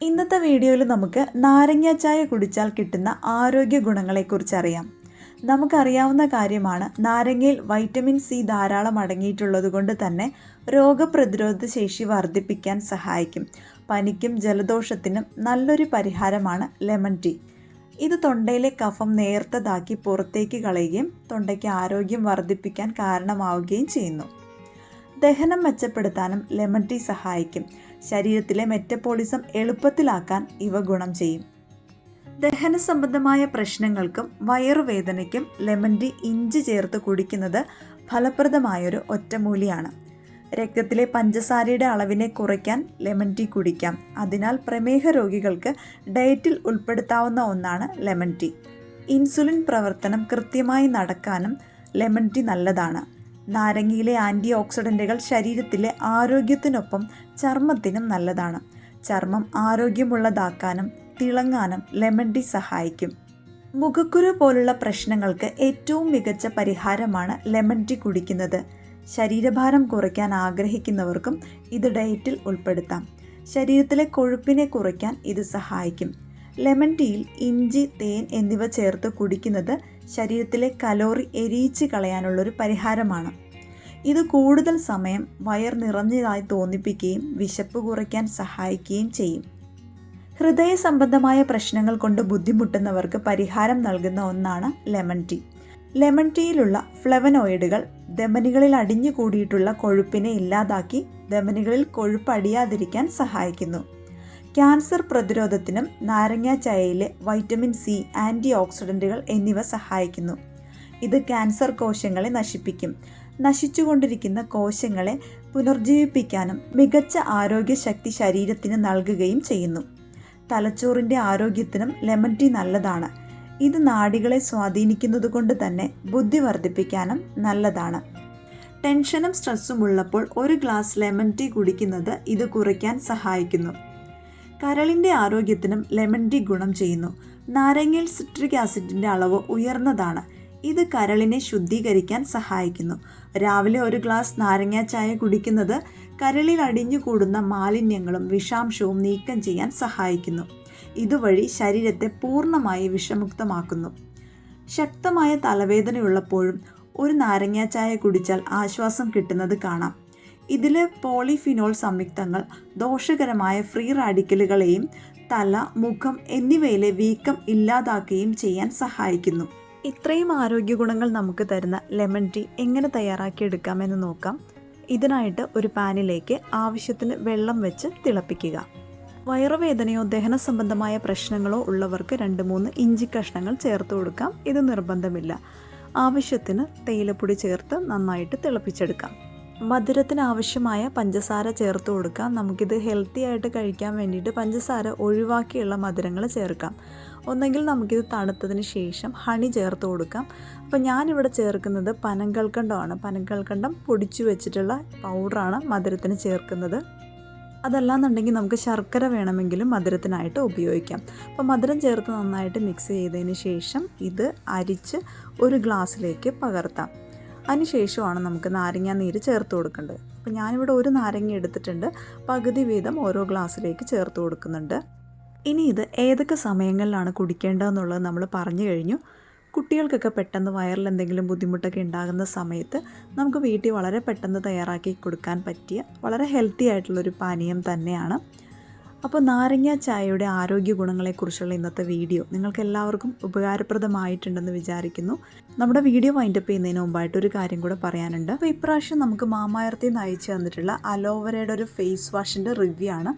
ഇന്നത്തെ വീഡിയോയിൽ നമുക്ക് നാരങ്ങ ചായ കുടിച്ചാൽ കിട്ടുന്ന ആരോഗ്യ ഗുണങ്ങളെക്കുറിച്ച് അറിയാം നമുക്കറിയാവുന്ന കാര്യമാണ് നാരങ്ങയിൽ വൈറ്റമിൻ സി ധാരാളം അടങ്ങിയിട്ടുള്ളത് കൊണ്ട് തന്നെ രോഗപ്രതിരോധ ശേഷി വർദ്ധിപ്പിക്കാൻ സഹായിക്കും. പനിക്കും ജലദോഷത്തിനും നല്ലൊരു പരിഹാരമാണ് ലെമൺ ടീ. ഇത് തൊണ്ടയിലെ കഫം നേർത്തതാക്കി പുറത്തേക്ക് കളയുകയും തൊണ്ടയ്ക്ക് ആരോഗ്യം വർദ്ധിപ്പിക്കാൻ കാരണമാവുകയും ചെയ്യുന്നു. ദഹനം മെച്ചപ്പെടുത്താനും ലെമൺ ടീ സഹായിക്കും. ശരീരത്തിലെ മെറ്റബോളിസം എളുപ്പത്തിലാക്കാൻ ഇവ ഗുണം ചെയ്യും. ദഹന സംബന്ധമായ പ്രശ്നങ്ങൾക്കും വയറുവേദനയ്ക്കും ലെമൺ ടീ ഇഞ്ചി ചേർത്ത് കുടിക്കുന്നത് ഫലപ്രദമായൊരു ഒറ്റമൂലിയാണ്. രക്തത്തിലെ പഞ്ചസാരയുടെ അളവിനെ കുറയ്ക്കാൻ ലെമൺ ടീ കുടിക്കാം. അതിനാൽ പ്രമേഹ രോഗികൾക്ക് ഡയറ്റിൽ ഉൾപ്പെടുത്താവുന്ന ഒന്നാണ് ലെമൺ ടീ. ഇൻസുലിൻ പ്രവർത്തനം കൃത്യമായി നടക്കാനും ലെമൺ ടീ നല്ലതാണ്. നാരങ്ങയിലെ ആന്റി ഓക്സിഡന്റുകൾ ശരീരത്തിലെ ആരോഗ്യത്തിനൊപ്പം ചർമ്മത്തിനും നല്ലതാണ്. ചർമ്മം ആരോഗ്യമുള്ളതാക്കാനും തിളങ്ങാനും ലെമൺ ടീ സഹായിക്കും. മുഖക്കുരു പോലുള്ള പ്രശ്നങ്ങൾക്ക് ഏറ്റവും മികച്ച പരിഹാരമാണ് ലെമൺ ടീ കുടിക്കുന്നത്. ശരീരഭാരം കുറയ്ക്കാൻ ആഗ്രഹിക്കുന്നവർക്കും ഇത് ഡയറ്റിൽ ഉൾപ്പെടുത്താം. ശരീരത്തിലെ കൊഴുപ്പിനെ കുറയ്ക്കാൻ ഇത് സഹായിക്കും. ലെമൺ ടീയിൽ ഇഞ്ചി തേൻ എന്നിവ ചേർത്ത് കുടിക്കുന്നത് ശരീരത്തിലെ കലോറി എരിയിച്ച് കളയാനുള്ളൊരു പരിഹാരമാണ്. ഇത് കൂടുതൽ സമയം വയർ നിറഞ്ഞതായി തോന്നിപ്പിക്കുകയും വിശപ്പ് കുറയ്ക്കാൻ സഹായിക്കുകയും ചെയ്യും. ഹൃദയ സംബന്ധമായ പ്രശ്നങ്ങൾ കൊണ്ട് ബുദ്ധിമുട്ടുന്നവർക്ക് പരിഹാരം നൽകുന്ന ഒന്നാണ് ലെമൺ ടീ. ലെമൺ ടീയിലുള്ള ഫ്ലവനോയിഡുകൾ ധമനികളിൽ അടിഞ്ഞുകൂടിയിട്ടുള്ള കൊഴുപ്പിനെ ഇല്ലാതാക്കി ധമനികളിൽ കൊഴുപ്പ് അടിയാതിരിക്കാൻ സഹായിക്കുന്നു. ക്യാൻസർ പ്രതിരോധത്തിനും നാരങ്ങ ചായയിലെ വൈറ്റമിൻ സി ആന്റി ഓക്സിഡന്റുകൾ എന്നിവ സഹായിക്കുന്നു. ഇത് ക്യാൻസർ കോശങ്ങളെ നശിപ്പിക്കും. നശിച്ചുകൊണ്ടിരിക്കുന്ന കോശങ്ങളെ പുനർജീവിപ്പിക്കാനും മികച്ച ആരോഗ്യശക്തി ശരീരത്തിന് നൽകുകയും ചെയ്യുന്നു. തലച്ചോറിന്റെ ആരോഗ്യത്തിനും ലെമൺ ടീ നല്ലതാണ്. ഇത് നാടികളെ സ്വാധീനിക്കുന്നത് കൊണ്ട് തന്നെ ബുദ്ധി വർദ്ധിപ്പിക്കാനും നല്ലതാണ്. ടെൻഷനും സ്ട്രെസ്സും ഉള്ളപ്പോൾ ഒരു ഗ്ലാസ് ലെമൺ ടീ കുടിക്കുന്നത് ഇത് കുറയ്ക്കാൻ സഹായിക്കുന്നു. കരളിന്റെ ആരോഗ്യത്തിനും ലെമൺ ടീ ഗുണം ചെയ്യുന്നു. നാരങ്ങയിൽ സിട്രിക് ആസിഡിന്റെ അളവ് ഉയർന്നതാണ്. ഇത് കരളിനെ ശുദ്ധീകരിക്കാൻ സഹായിക്കുന്നു. രാവിലെ ഒരു ഗ്ലാസ് നാരങ്ങാ ചായ കുടിക്കുന്നത് കരളിൽ അടിഞ്ഞുകൂടുന്ന മാലിന്യങ്ങളും വിഷാംശവും നീക്കം ചെയ്യാൻ സഹായിക്കുന്നു. ഇതുവഴി ശരീരത്തെ പൂർണമായി വിഷമുക്തമാക്കുന്നു. ശക്തമായ തലവേദനയുള്ളപ്പോഴും ഒരു നാരങ്ങാ ചായ കുടിച്ചാൽ ആശ്വാസം കിട്ടുന്നത് കാണാം. ഇതിലെ പോളിഫിനോൾ സംയുക്തങ്ങൾ ദോഷകരമായ ഫ്രീ റാഡിക്കലുകളെയും തല മുഖം എന്നിവയിലെ വീക്കം ഇല്ലാതാക്കുകയും ചെയ്യാൻ സഹായിക്കുന്നു. ഇത്രയും ആരോഗ്യ ഗുണങ്ങൾ നമുക്ക് തരുന്ന ലെമൺ ടീ എങ്ങനെ തയ്യാറാക്കിയെടുക്കാമെന്ന് നോക്കാം. ഇതിനായിട്ട് ഒരു പാനിലേക്ക് ആവശ്യത്തിന് വെള്ളം വെച്ച് തിളപ്പിക്കുക. വയറുവേദനയോ ദഹന സംബന്ധമായ പ്രശ്നങ്ങളോ ഉള്ളവർക്ക് രണ്ട് മൂന്ന് ഇഞ്ചി കഷ്ണങ്ങൾ ചേർത്ത് കൊടുക്കാം. ഇത് നിർബന്ധമില്ല. ആവശ്യത്തിന് തേയിലപ്പൊടി ചേർത്ത് നന്നായിട്ട് തിളപ്പിച്ചെടുക്കാം. മധുരത്തിന് ആവശ്യമായ പഞ്ചസാര ചേർത്ത് കൊടുക്കാം. നമുക്കിത് ഹെൽത്തി ആയിട്ട് കഴിക്കാൻ വേണ്ടിയിട്ട് പഞ്ചസാര ഒഴിവാക്കിയുള്ള മധുരങ്ങൾ ചേർക്കാം. ഒന്നെങ്കിൽ നമുക്കിത് തണുത്തതിന് ശേഷം ഹണി ചേർത്ത് കൊടുക്കാം. അപ്പോൾ ഞാനിവിടെ ചേർക്കുന്നത് പനങ്കൽക്കണ്ടമാണ്. പനങ്കൽക്കണ്ടം പൊടിച്ചു വെച്ചിട്ടുള്ള പൗഡറാണ് മധുരത്തിന് ചേർക്കുന്നത്. അതല്ലാന്നുണ്ടെങ്കിൽ നമുക്ക് ശർക്കര വേണമെങ്കിലും മധുരത്തിനായിട്ട് ഉപയോഗിക്കാം. അപ്പോൾ മധുരം ചേർത്ത് നന്നായിട്ട് മിക്സ് ചെയ്തതിന് ശേഷം ഇത് അരിച്ച് ഒരു ഗ്ലാസ്സിലേക്ക് പകർത്താം. അതിനുശേഷമാണ് നമുക്ക് നാരങ്ങ നീര് ചേർത്ത് കൊടുക്കേണ്ടത്. അപ്പോൾ ഞാനിവിടെ ഒരു നാരങ്ങ എടുത്തിട്ടുണ്ട്. പകുതി വീതം ഓരോ ഗ്ലാസ്സിലേക്ക് ചേർത്ത് കൊടുക്കുന്നുണ്ട്. ഇനി ഇത് ഏതൊക്കെ സമയങ്ങളിലാണ് കുടിക്കേണ്ടതെന്നുള്ളത് നമ്മൾ പറഞ്ഞു കഴിഞ്ഞു. കുട്ടികൾക്കൊക്കെ പെട്ടെന്ന് വയറിൽ എന്തെങ്കിലും ബുദ്ധിമുട്ടൊക്കെ ഉണ്ടാകുന്ന സമയത്ത് നമുക്ക് വീട്ടിൽ വളരെ പെട്ടെന്ന് തയ്യാറാക്കി കൊടുക്കാൻ പറ്റിയ വളരെ ഹെൽത്തി ആയിട്ടുള്ളൊരു പാനീയം തന്നെയാണ്. അപ്പോൾ നാരങ്ങ ചായയുടെ ആരോഗ്യ ഗുണങ്ങളെക്കുറിച്ചുള്ള ഇന്നത്തെ വീഡിയോ നിങ്ങൾക്ക് എല്ലാവർക്കും ഉപകാരപ്രദമായിട്ടുണ്ടെന്ന് വിചാരിക്കുന്നു. നമ്മുടെ വീഡിയോ വൈൻഡപ്പ് ചെയ്യുന്നതിന് മുമ്പായിട്ട് ഒരു കാര്യം കൂടെ പറയാനുണ്ട്. അപ്പോൾ ഇപ്രാവശ്യം നമുക്ക് മാമായർത്തിൽ നിന്ന് അയച്ചു തന്നിട്ടുള്ള അലോവരയുടെ ഒരു ഫേസ് വാഷിന്റെ റിവ്യൂ ആണ്.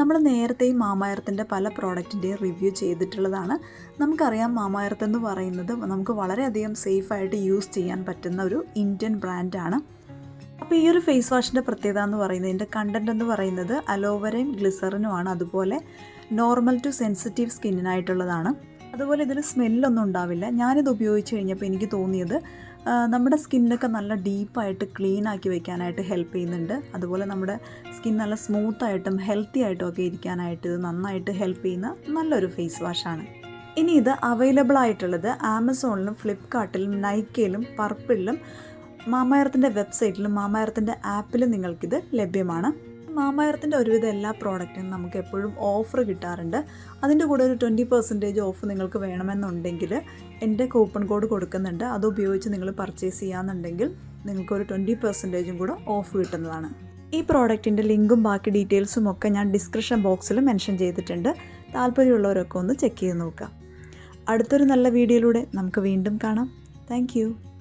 നമ്മൾ നേരത്തെയും മാമായർത്തിന്റെ പല പ്രോഡക്റ്റിന്റെയും റിവ്യൂ ചെയ്തിട്ടുള്ളതാണ്. നമുക്കറിയാം മാമായർത്ത് എന്ന് പറയുന്നത് നമുക്ക് വളരെയധികം സേഫായിട്ട് യൂസ് ചെയ്യാൻ പറ്റുന്ന ഒരു ഇന്ത്യൻ ബ്രാൻഡാണ് അപ്പോൾ ഈ ഒരു ഫേസ് വാഷിന്റെ പ്രത്യേകത എന്ന് പറയുന്നത് ഇതിന്റെ കണ്ടന്റ് എന്ന് പറയുന്നത് അലോവരയും ഗ്ലിസറിനുമാണ് അതുപോലെ നോർമൽ ടു സെൻസിറ്റീവ് സ്കിന്നിനായിട്ടുള്ളതാണ് അതുപോലെ ഇതിന് സ്മെല്ലൊന്നും ഉണ്ടാവില്ല. ഞാനിത് ഉപയോഗിച്ച് കഴിഞ്ഞപ്പോൾ എനിക്ക് തോന്നിയത് നമ്മുടെ സ്കിന്നൊക്കെ നല്ല ഡീപ്പായിട്ട് ക്ലീൻ ആക്കി വെക്കാനായിട്ട് ഹെൽപ്പ് ചെയ്യുന്നുണ്ട്. അതുപോലെ നമ്മുടെ സ്കിൻ നല്ല സ്മൂത്തായിട്ടും ഹെൽത്തി ആയിട്ടും ഒക്കെ ഇരിക്കാനായിട്ട് ഇത് നന്നായിട്ട് ഹെൽപ്പ് ചെയ്യുന്ന നല്ലൊരു ഫേസ് വാഷാണ് ഇനി ഇത് അവൈലബിൾ ആയിട്ടുള്ളത് ആമസോണിലും ഫ്ലിപ്കാർട്ടിലും നൈക്കയിലും പർപ്പിളിലും മാമായർത്തിന്റെ വെബ്സൈറ്റിലും മാമായർത്തിന്റെ ആപ്പിലും നിങ്ങൾക്കിത് ലഭ്യമാണ്. മാമയർത്തിന്റെ ഒരുവിധ എല്ലാ പ്രോഡക്റ്റിനും നമുക്ക് എപ്പോഴും ഓഫർ കിട്ടാറുണ്ട്. അതിന്റെ കൂടെ ഒരു ട്വന്റി പെർസെന്റേജ് ഓഫ് നിങ്ങൾക്ക് വേണമെന്നുണ്ടെങ്കിൽ എന്റെ കൂപ്പൺ കോഡ് കൊടുക്കുന്നുണ്ട്. അത് ഉപയോഗിച്ച് നിങ്ങൾ പർച്ചേസ് ചെയ്യാമെന്നുണ്ടെങ്കിൽ നിങ്ങൾക്കൊരു ട്വന്റി പെർസെന്റേജും കൂടെ ഓഫ് കിട്ടുന്നതാണ്. ഈ പ്രോഡക്റ്റിന്റെ ലിങ്കും ബാക്കി ഡീറ്റെയിൽസും ഒക്കെ ഞാൻ ഡിസ്ക്രിപ്ഷൻ ബോക്സിൽ മെൻഷൻ ചെയ്തിട്ടുണ്ട്. താല്പര്യമുള്ളവരൊക്കെ ഒന്ന് ചെക്ക് ചെയ്ത് നോക്കാം അടുത്തൊരു നല്ല വീഡിയോയിലൂടെ നമുക്ക് വീണ്ടും കാണാം. താങ്ക്